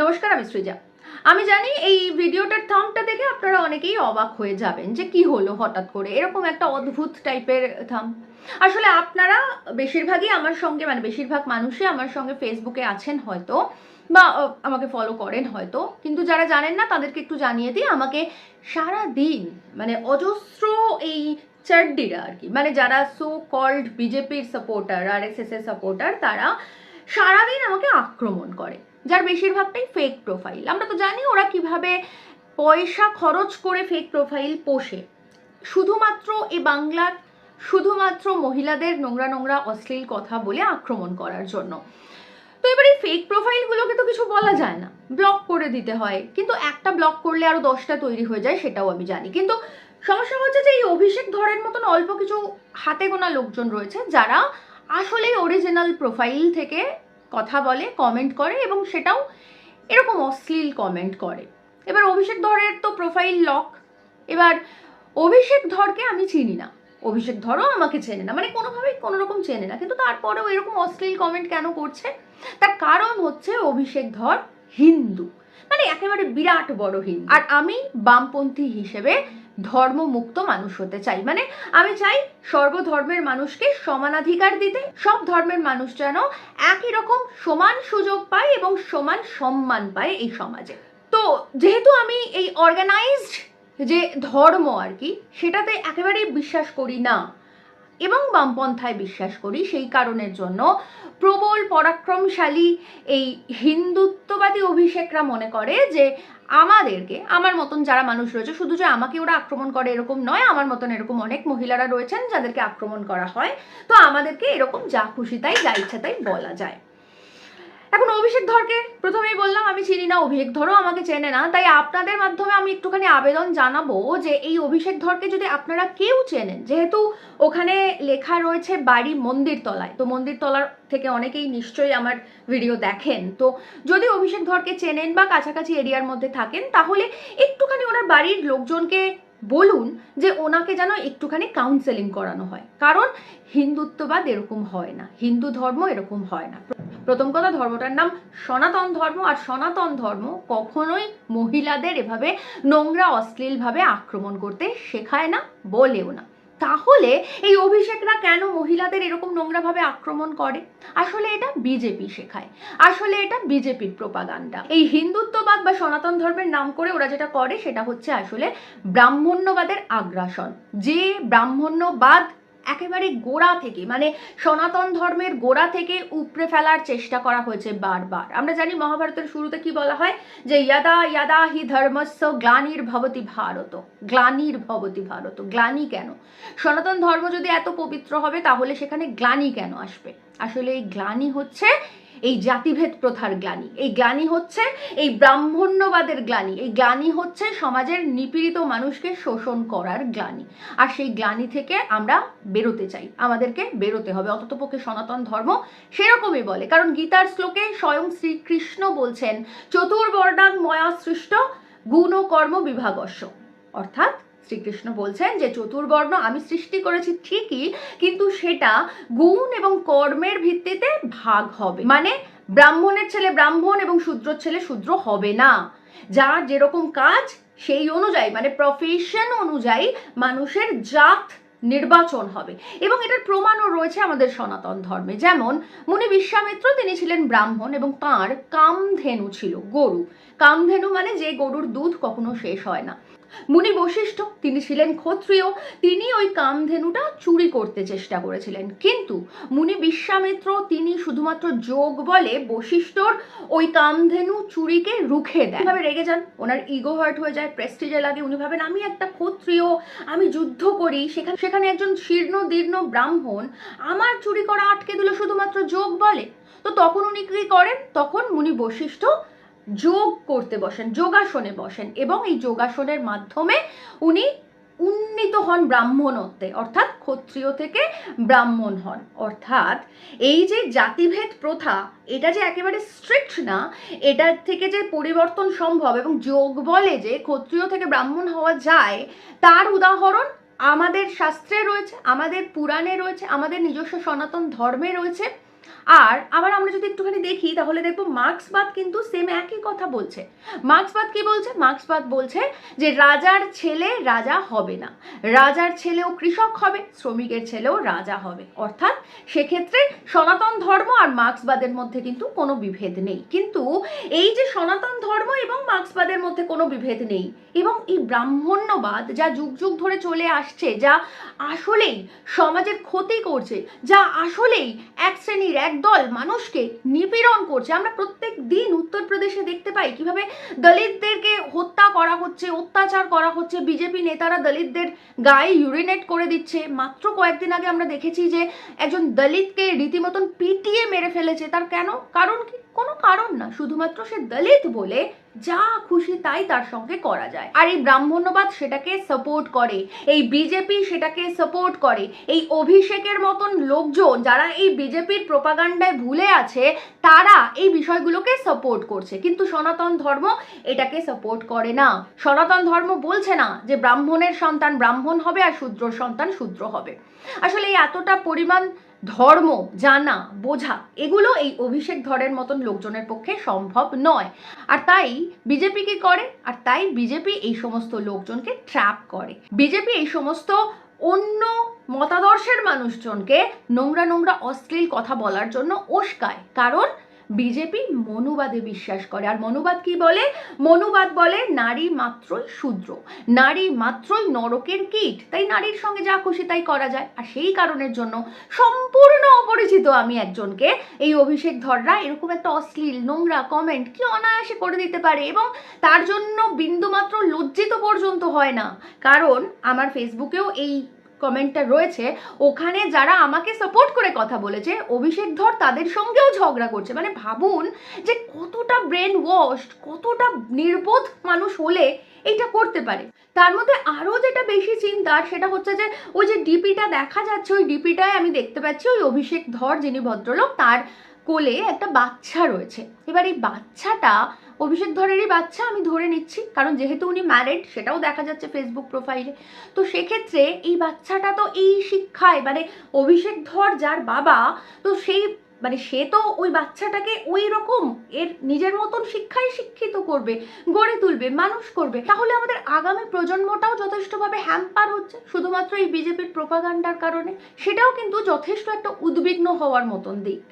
নমস্কার, আমি সৃজা। আমি জানি এই ভিডিওটার থামটা দেখে আপনারা অনেকেই অবাক হয়ে যাবেন যে কি হলো হঠাৎ করে, এরকম একটা অদ্ভুত টাইপের থাম আসলে আপনারা বেশিরভাগই আমার সঙ্গে মানে বেশিরভাগ মানুষই আমার সঙ্গে ফেসবুকে আছেন হয়তো, বা আমাকে ফলো করেন হয়তো, কিন্তু যারা জানেন না, তাদেরকে একটু জানিয়ে দিই, আমাকে সারা দিন মানে অজস্র এই চাড্ডিরা আর কি মানে যারা সো কল্ড বিজেপির সাপোর্টার আর এস এস এর সাপোর্টার তারা সারাদিন আমাকে আক্রমণ করে। যার বেশিরভাগটাই ফেক প্রোফাইল আমরা তো জানি ওরা কীভাবে পয়সা খরচ করে ফেক প্রোফাইল পোষে। শুধুমাত্র এই বাংলার, শুধুমাত্র মহিলাদের নোংরা নোংরা, অশ্লীল কথা বলে আক্রমণ করার জন্য। তো এবার এই ফেক প্রোফাইলগুলোকে তো কিছু বলা যায় না। ব্লক করে দিতে হয়। কিন্তু একটা ব্লক করলে আরও দশটা তৈরি হয়ে যায়, সেটাও আমি জানি। কিন্তু সমস্যা হচ্ছে যে এই অভিষেক ধরের মতন অল্প কিছু হাতে গোনা লোকজন রয়েছে যারা আসলেই অরিজিনাল প্রোফাইল থেকে কথা বলে কমেন্ট করে এবং সেটাও এরকম অশ্লীল কমেন্ট করে। এবার অভিষেক ধরের তো প্রোফাইল লক এবার অভিষেক ধরকে আমি চিনি না। অভিষেক ধরও আমাকে চেনে না। মানে কোনোভাবেই কোনো রকম চেনে না। কিন্তু তারপরেও এরকম অশ্লীল কমেন্ট কেন করছে? তার কারণ হচ্ছে অভিষেক ধর হিন্দু। মানে একেবারে বিরাট বড় হিন্দু। আর আমি বামপন্থী হিসেবে ধর্মমুক্ত মানুষ হতে চাই। মানে আমি চাই সর্বধর্মের মানুষকে সমানাধিকার দিতে, সব ধর্মের মানুষ যেন একই রকম সমান সুযোগ পায় এবং সমান সম্মান পায় এই সমাজে। তো যেহেতু আমি এই অর্গানাইজড যে ধর্ম আর কি, সেটাতে একেবারেই বিশ্বাস করি না এবং বামপন্থায় বিশ্বাস করি, সেই কারণের জন্য প্রবল, পরাক্রমশালী এই হিন্দুত্ববাদী অভিষেকরা মনে করে যে আমাদেরকে, আমার মতন যারা মানুষ রয়েছে, শুধু যে আমাকে ওরা আক্রমণ করে এরকম নয়, আমার মতন এরকম অনেক মহিলারা রয়েছেন যাদেরকে আক্রমণ করা হয়। তো আমাদেরকে এরকম যা খুশি তাই, যা ইচ্ছা তাই বলা যায়। এখন অভিষেক ধরকে প্রথমেই বললাম, আমি চিনি না অভিষেক ধরও আমাকে চেনে না। তাই আপনাদের মাধ্যমে আমি একটুখানি আবেদন জানাব যে এই অভিষেক ধরকে যদি আপনারা কেউ চেনেন, যেহেতু ওখানে লেখা রয়েছে বাড়ি মন্দির তলায় তো মন্দির তলার থেকে অনেকেই নিশ্চয়ই আমার ভিডিও দেখেন। তো যদি অভিষেক ধরকে চেনেন বা কাছাকাছি এরিয়ার মধ্যে থাকেন, তাহলে একটুখানি ওনার বাড়ির লোকজনকে বলুন যে ওনাকে যেন একটুখানি কাউন্সেলিং করানো হয়। কারণ হিন্দুত্ববাদ এরকম হয় না, হিন্দু ধর্ম এরকম হয় না। প্রথম কথা, ধর্মটার নাম সনাতন ধর্ম, আর সনাতন ধর্ম কখনোই মহিলাদের এভাবে নোংরা, অশ্লীলভাবে আক্রমণ করতে শেখায় না, বলেও না। তাহলে এই অভিষেকরা কেন মহিলাদের এরকম নোংরাভাবে আক্রমণ করে? আসলে এটা বিজেপি শেখায়। আসলে এটা বিজেপির প্রপাগান্ডা এই হিন্দুত্ববাদ বা সনাতন ধর্মের নাম করে ওরা যেটা করে সেটা হচ্ছে আসলে ব্রাহ্মণ্যবাদের আগ্রাসন। যে ব্রাহ্মণ্যবাদ একেবারে গোড়া থেকে মানে সনাতন ধর্মের গোড়া থেকে উপড়ে ফেলার চেষ্টা করা হয়েছে বারবার। আমরা জানি মহাভারতের শুরুতে কি বলা হয়? যে ইয়াদা ইয়াদা হি ধর্মস্য গ্লানির ভবতী ভারত। গ্লানির ভবতী ভারত। গ্লানি কেন? সনাতন ধর্ম যদি এত পবিত্র হবে, তাহলে সেখানে গ্লানি কেন আসবে? আসলে এই গ্লানি হচ্ছে এই জাতিভেদ প্রথার গ্লানি। এই গ্লানি হচ্ছে এই ব্রাহ্মণ্যবাদের গ্লানি। এই গ্লানি হচ্ছে সমাজের নিপীড়িত মানুষকে শোষণ করার গ্লানি। আর সেই গ্লানি থেকে আমরা বেরোতে চাই। আমাদেরকে বেরোতে হবে। অততপক্ষে সনাতন ধর্ম সেরকমই বলে। কারণ গীতার শ্লোকে স্বয়ং শ্রীকৃষ্ণ বলছেন চতুর্বর্ণাং ময়া সৃষ্ট গুণ কর্ম বিভাগস্য। অর্থাৎ শ্রীকৃষ্ণ বলছেন যে চতুর্বর্ণ আমি সৃষ্টি করেছি ঠিকই, কিন্তু সেটা গুণ এবং কর্মের ভিত্তিতে ভাগ হবে। মানে ব্রাহ্মণের ছেলে ব্রাহ্মণ এবং শূদ্র ছেলে শূদ্র হবে না। যার যেরকম কাজ, সেই অনুযায়ী মানে প্রফেশন অনুযায়ী মানুষের জাত নির্বাচন হবে। এবং এটার প্রমাণও রয়েছে আমাদের সনাতন ধর্মে। যেমন মুনি বিশ্বামিত্র তিনি ছিলেন ব্রাহ্মণ এবং তাঁর কামধেনু ছিল গরু। কামধেনু মানে যে গরুর দুধ কখনো শেষ হয় না। মুনি বশিষ্ঠ, তিনি ছিলেন ক্ষত্রিয়, তিনি ওই কামধেনুটা চুরি করতে চেষ্টা করেছিলেন। কিন্তু মুনি বিশ্বামিত্র, তিনি শুধুমাত্র যোগ বলে বশিষ্ঠর ওই কামধেনু চুরিকে রুখে দেন। ভাবে রেগে যান? ওনার ইগো হার্ট হয়ে যায় প্রেস্টিজে লাগে। উনি ভাবেন, আমি একটা ক্ষত্রিয়, আমি যুদ্ধ করি। সেখানে সেখানে একজন শীর্ণ দীর্ণ ব্রাহ্মণ আমার চুরি করা আটকে দিল শুধুমাত্র যোগ বলে। তো তখন উনি কি করেন? তখন মুনি বশিষ্ঠ যোগ করতে বসেন, যোগাসনে বসেন এবং এই যোগাসনের মাধ্যমে উনি উন্নীত হন ব্রাহ্মণত্বে, অর্থাৎ ক্ষত্রিয় থেকে ব্রাহ্মণ হন। অর্থাৎ এই যে জাতিভেদ প্রথা, এটা যে একেবারে স্ট্রিক্ট না এটার থেকে যে পরিবর্তন সম্ভব এবং যোগ বলে যে ক্ষত্রিয় থেকে ব্রাহ্মণ হওয়া যায়, তার উদাহরণ আমাদের শাস্ত্রে রয়েছে, আমাদের পুরাণে রয়েছে, আমাদের নিজস্ব সনাতন ধর্মে রয়েছে। আর আবার আমরা যদি একটুখানি দেখি, তাহলে দেখব মার্ক্সবাদ কিন্তু সেম একই কথা বলছে। মার্ক্সবাদ কি বলছে? মার্ক্সবাদ বলছে যে রাজার ছেলে রাজা হবে না। রাজার ছেলেও কৃষক হবে, শ্রমিকের ছেলেও রাজা হবে। অর্থাৎ সেক্ষেত্রে সনাতন ধর্ম আর মার্ক্সবাদের মধ্যে কিন্তু কোনো বিভেদ নেই। কিন্তু এই যে সনাতন ধর্ম এবং মার্ক্সবাদের মধ্যে কোনো বিভেদ নেই, এবং এই ব্রাহ্মণ্যবাদ যা যুগ যুগ ধরে চলে আসছে, যা আসলেই সমাজের ক্ষতি করছে, যা আসলেই এক শ্রেণির একদল মানুষকে নিপীড়ন করছে। আমরা প্রত্যেক দিন উত্তরপ্রদেশে দেখতে পাই কীভাবে দলিতদেরকে হত্যা করা হচ্ছে, অত্যাচার করা হচ্ছে, বিজেপি নেতারা দলিতদের গায়ে ইউরিনেট করে দিচ্ছে। মাত্র কয়েকদিন আগে আমরা দেখেছি যে একজন দলিতকে রীতিমতন পিটিয়ে মেরে ফেলেছে। তার কেন? কারণ কি? কোনো কারণ না। শুধুমাত্র সে দলিত বলে যা খুশি তাই তার সঙ্গে করা যায়। আর এই ব্রাহ্মণ্যবাদ সেটাকে সাপোর্ট করে। এই বিজেপি সেটাকে সাপোর্ট করে। এই অভিষেকের মতন লোকজন যারা এই বিজেপির প্রপাগান্ডায় ভুলে আছে, তারা এই বিষয়গুলোকে সাপোর্ট করছে। কিন্তু সনাতন ধর্ম এটাকে সাপোর্ট করে না। সনাতন ধর্ম বলছে না যে ব্রাহ্মণের সন্তান ব্রাহ্মণ হবে আর শূদ্র সন্তান শূদ্র হবে। আসলে এই এতটা পরিমাণ ধর্ম, জানা, বোঝা, এগুলো এই অভিষেক ধরের মতন লোকজনের পক্ষে সম্ভব নয়। আর তাই বিজেপি কি করে? আর তাই বিজেপি এই সমস্ত লোকজনকে ট্র্যাপ করে। বিজেপি এই সমস্ত অন্য মতাদর্শের মানুষজনকে নোংরা নোংরা, অশ্লীল কথা বলার জন্য ওস্কায় কারণ বিজেপি মনুবাদে বিশ্বাস করে। আর মনুবাদ কি বলে? মনুবাদ বলে নারী মাত্রই শূদ্র। নারী মাত্রই নরকের কীট। তাই নারীর সঙ্গে যা খুশি তাই করা যায়। আর সেই কারণের জন্য সম্পূর্ণ অপরিচিত আমি একজনকে। এই অভিষেক ধররা এরকম একটা অশ্লীল, নোংরা কমেন্ট কি অনায়াসে করে দিতে পারে এবং তার জন্য বিন্দুমাত্র লজ্জিত পর্যন্ত হয় না। কারণ আমার ফেসবুকেও এই কমেন্টটা রয়েছে, ওখানে যারা আমাকে সাপোর্ট করে কথা বলেছে, অভিষেক ধর তাদের সঙ্গেও ঝগড়া করছে। মানে ভাবুন যে কতটা ব্রেন ওয়াশড কতটা নির্বোধ মানুষ হলে এইটা করতে পারে। তার মধ্যে আরও যেটা বেশি চিন্তার সেটা হচ্ছে যে, ওই যে ডিপিটা দেখা যাচ্ছে, ওই ডিপিটায় আমি দেখতে পাচ্ছি ওই অভিষেক ধর যিনি ভদ্রলোক, তার কোলে একটা বাচ্চা রয়েছে। এবার এই বাচ্চাটা, অভিষেক ধরেরই বাচ্চা, আমি ধরে নিচ্ছি, কারণ যেহেতু উনি ম্যারিড সেটাও দেখা যাচ্ছে ফেসবুক প্রোফাইলে তো সেক্ষেত্রে এই বাচ্চাটা তো এই শিক্ষায় মানে অভিষেক ধর যার বাবা, তো সেই মানে সে তো ওই বাচ্চাটাকে ওই রকম, এর নিজের মতন শিক্ষায় শিক্ষিত করবে, গড়ে তুলবে, মানুষ করবে। তাহলে আমাদের আগামী প্রজন্মটাও যথেষ্টভাবে হ্যাম্পার হচ্ছে, শুধুমাত্র এই বিজেপির প্রোপাগান্ডার কারণে। সেটাও কিন্তু যথেষ্ট একটা উদ্বিগ্ন হওয়ার মতন দিক।